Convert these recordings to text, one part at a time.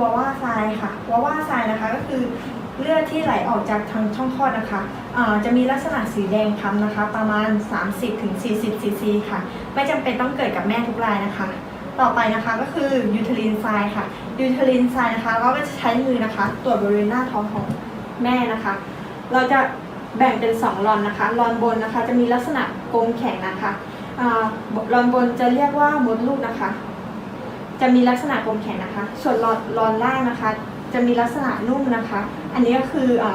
วาว่าทรายค่ะวาว่าทรายนะคะก็คือเลือดที่ไหลออกจากทางช่องคลอดนะคะจะมีลักษณะสีแดงคล้ำนะคะ ประมาณ 30-40ซีซีค่ะ ไม่จำเป็นต้องเกิดกับแม่ทุกรายนะคะ ต่อไปนะคะก็คือยูเทลินทรายค่ะยูเทลินทรายนะคะเราก็จะใช้มือนะคะตรวจบริเวณหน้าท้องของแม่นะคะ เราจะแบ่งเป็นสองรอนนะคะรอนบนนะคะจะมีลักษณะกลมแข็งนะคะอ่ารอนบนจะเรียกว่ามดลูกนะคะ จะมีลักษณะกลมแข็งนะคะ ส่วนรอนรอนล่างนะคะ จะมีลักษณะนุ่มนะคะ อันนี้ก็คืออ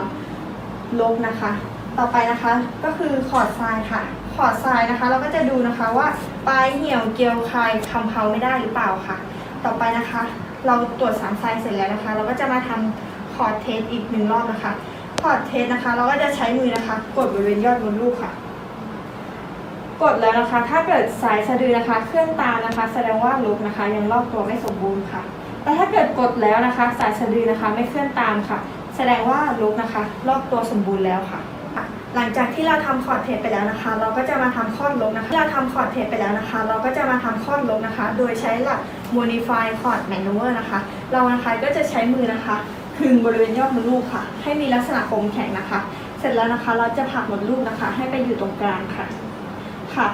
ลกนะคะ ต่อไปนะคะก็คือขอดทรายค่ะ ขอดทรายนะคะ เราก็จะดูนะคะว่าปลายเหี่ยวเกลียวคายคำเพาไม่ได้หรือเปล่าค่ะ ต่อไปนะคะ เราตรวจสามทรายเสร็จแล้วนะคะ เราก็จะมาทำคอดเทสอีกหนึ่งรอบนะคะคอดเทสนะคะ เราก็จะใช้มือนะคะ กดบริเวณยอดมดลูกค่ะ กดแล้วนะคะ ถ้าเกิดสายสะดือนะคะ เคลื่อนตามนะคะ แสดงว่าลุกนะคะ ยังรอบตัวไม่สมบูรณ์ค่ะ แต่ถ้าเกิดกดแล้วนะคะ สายสะดือนะคะไม่เคลื่อนตามค่ะ แสดงว่าลุกนะคะ รอบตัวสมบูรณ์แล้วค่ะ หลังจากที่เราทำคอร์ดเทปไปแล้วนะคะ เราก็จะมาทำข้อลบนะคะที่เราทำคอร์ดเทปไปแล้วนะคะ เราก็จะมาทำข้อลบนะคะ โดยใช้หลัก modify chord maneuver นะคะ เรานะคะก็จะใช้มือนะคะคึงบริเวณยอดมดลูกค่ะ ให้มีลักษณะกลมแข็งนะคะ เสร็จแล้วนะคะเราจะผลักมดลูกนะคะ ให้ไปอยู่ตรงกลางค่ะ ค่ะ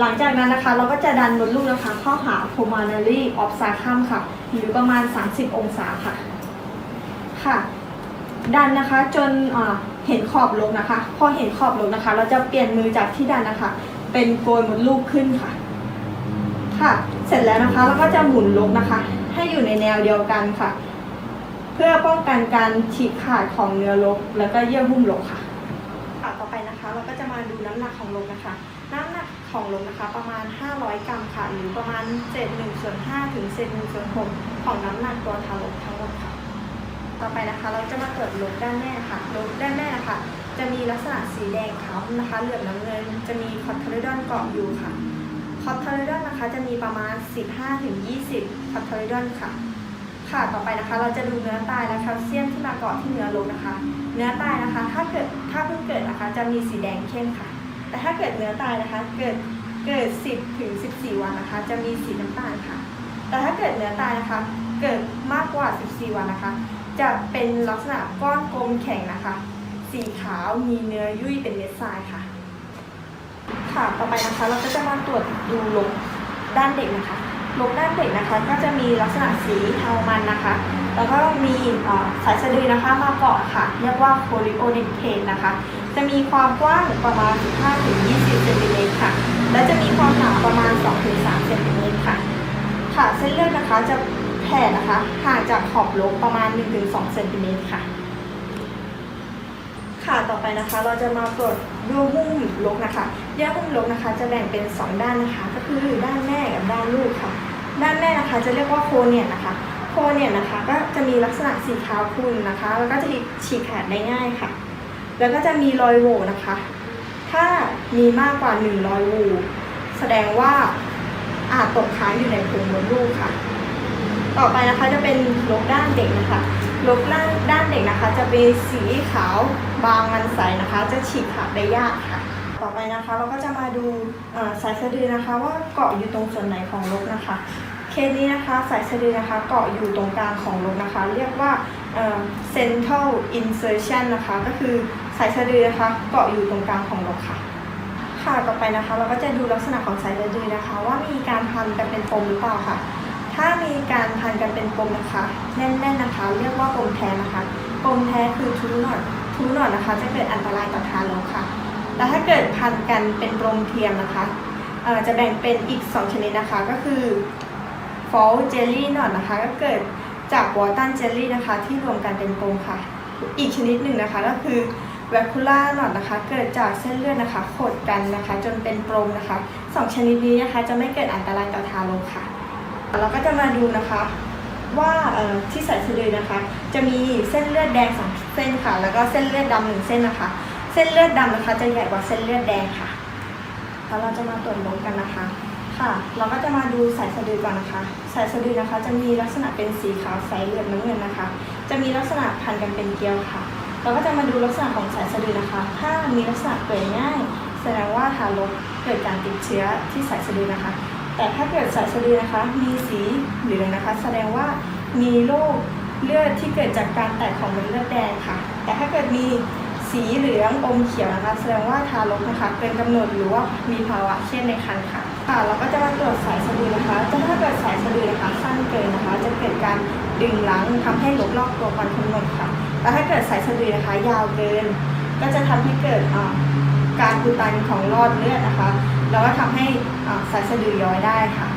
หลังจากนั้นนะคะเราก็จะดันมดลูกนะคะ เข้าหา pulmonary obstructum ค่ะอยู่ประมาณ 30 องศาค่ะ ค่ะ ดันนะคะจนเห็นขอบลงนะคะ พอเห็นขอบลงนะคะ เราจะเปลี่ยนมือจากที่ดันนะคะ เป็นโกยมดลูกขึ้นค่ะ ค่ะ เสร็จแล้วนะคะเราก็จะหมุนลงนะคะ ให้อยู่ในแนวเดียวกันค่ะ เพื่อป้องกันการฉีกขาดของเนื้อลกแล้วก็เยื่อหุ้มลกค่ะค่ะต่อไปนะคะ เราก็จะมาดูน้ำหนักของลกนะคะ น้ำหนักของลกนะคะประมาณ 500 กรัมค่ะ หรือประมาณ71ส่วน5ถึง71ส่วน6ของน้ำหนักตัวทารกทั้งหมดค่ะ ต่อไปนะคะ เราจะมาตรวจลบด้านแม่ค่ะลบด้านแม่นะคะจะมีลักษณะสีแดงขาวนะคะเหลือบน้ำเงิน จะมีคอร์ทอริดอนเกาะอยู่ค่ะคอร์ทอริดอนนะคะจะมีประมาณ 15-20คอร์ทอริดอนค่ะค่ะ ต่อไปนะคะ เราจะดูเนื้อตายและแคลเซียมที่มาเกาะที่เนื้อลงนะคะ เนื้อตายนะคะ ถ้าเกิด ถ้าเพิ่งเกิดนะคะ จะมีสีแดงเข้มค่ะ แต่ถ้าเกิดเนื้อตายนะคะ เกิดเกิด 10 ถึง 14 วันนะคะ จะมีสีน้ำตาลค่ะ แต่ถ้าเกิดเนื้อตายนะคะ เกิดมากกว่า 14 วันนะคะ จะเป็นลักษณะก้อนกลมแข็งนะคะ สีขาวมีเนื้อยุ่ยเป็นเม็ดทรายค่ะ ค่ะ ต่อไปนะคะเราก็จะมาตรวจดูลกด้านเด็กนะคะลกด้านเด็กนะคะ ก็จะมีลักษณะสีเทามันนะคะ แล้วก็มีสายสะดือนะคะมาเกาะค่ะ เรียกว่าโคลิโอเดนเทนนะคะ จะมีความกว้างประมาณ 15-20เซนติเมตรค่ะ และจะมีความหนาประมาณ 2-3เซนติเมตรค่ะ ค่ะเส้นเลือดนะคะจะแผ่นะคะห่างจากขอบลกประมาณ 1-2เซนติเมตรค่ะ ค่ะต่อไปนะคะเราจะมาตรวจเยื่อหุ้มลกนะคะเยื่อหุ้มลกนะคะ จะแบ่งเป็น 2 ด้านนะคะ ก็คือด้านแม่กับด้านลูกค่ะ ด้านแม่นะคะจะเรียกว่าโคเนียนนะคะโคเนียนนะคะก็จะมีลักษณะสีขาวขุ่นนะคะ แล้วก็จะฉีกขาดได้ง่ายค่ะ แล้วก็จะมีรอยโหว่นะคะ ถ้ามีมากกว่า1รอยโหว่แสดงว่าอาจตกค้างอยู่ในโพุงมดลูกค่ะ ต่อไปนะคะจะเป็นลกด้านเด็กนะคะลกด้านด้านเด็กนะคะ จะเป็นสีขาวบางมันใสนะคะ จะฉีกขาดได้ยากค่ะ ต่อไปนะคะเราก็จะมาดูสายสะดือนะคะ ว่าเกาะอยู่ตรงส่วนไหนของลกนะคะ เคสนี้นะคะสายสะดือนะคะเกาะอยู่ตรงกลางของลกนะคะ เรียกว่า central insertion นะคะ ก็คือสายสะดือนะคะเกาะอยู่ตรงกลางของลกค่ะค่ะต่อไปนะคะ เราก็จะดูลักษณะของสายสะดือนะคะ ว่ามีการพันกันเป็นปมหรือเปล่าค่ะ ถ้ามีการพันกันเป็นปมนะคะแน่นๆนะคะ เรียกว่าปมแท้นะคะปมแท้คือทูนหนอดทูนหนอดนะคะ จะเกิดอันตรายต่อทารกค่ะแต่ถ้าเกิดพันกันเป็นปมเทียมนะคะจะแบ่งเป็นอีก 2 ชนิดนะคะ ก็คือ fall jelly knot นะคะ ก็เกิดจาก water jelly นะคะ ที่รวมกันเป็นปมค่ะ อีกชนิดหนึ่งนะคะก็คือ vacuolar knot นะคะ เกิดจากเส้นเลือดนะคะขดกันนะคะ จนเป็นปมนะคะสองชนิดนี้นะคะ จะไม่เกิดอันตรายต่อทารกค่ะ เราก็จะมาดูนะคะว่าที่สายสะดือนะคะ จะมีเส้นเลือดแดงสองเส้นค่ะ แล้วก็เส้นเลือดดำหนึ่งเส้นนะคะ เส้นเลือดดำนะคะจะใหญ่กว่าเส้นเลือดแดงค่ะแล้วเราจะมาตรวจลงกันนะคะ ค่ะ เราก็จะมาดูสายสะดือก่อนนะคะ สายสะดือนะคะ จะมีลักษณะเป็นสีขาวใสเหลือบน้ำเงินนะคะ จะมีลักษณะพันกันเป็นเกลียวค่ะ เราก็จะมาดูลักษณะของสายสะดือนะคะ ถ้ามีลักษณะเปื่อยง่าย แสดงว่าทารกเกิดการติดเชื้อที่สายสะดือนะคะ แต่ถ้าเกิดสายสะดือนะคะ มีสีเหลืองนะคะ แสดงว่ามีโรคเลือดที่เกิดจากการแตกของเม็ดเลือดแดงค่ะ แต่ถ้าเกิดมีสีเหลืองอมเขียวนะคะ แสดงว่าทารกนะคะเป็นกำหนดหรือว่ามีภาวะเช่นในครรภ์ค่ะ ค่ะเราก็จะมาตรวจสายสะดือนะคะ จะถ้าเกิดสายสะดือนะคะสั้นเกินนะคะ จะเกิดการดึงรั้งทำให้หลบลอกตัวก่อนกำหนดค่ะ แต่ถ้าเกิดสายสะดือนะคะ ยาวเกิน ก็จะทำให้เกิดการอุดตันของหลอดเลือดนะคะ แล้วก็ทำให้สายสะดือย้อยได้ค่ะ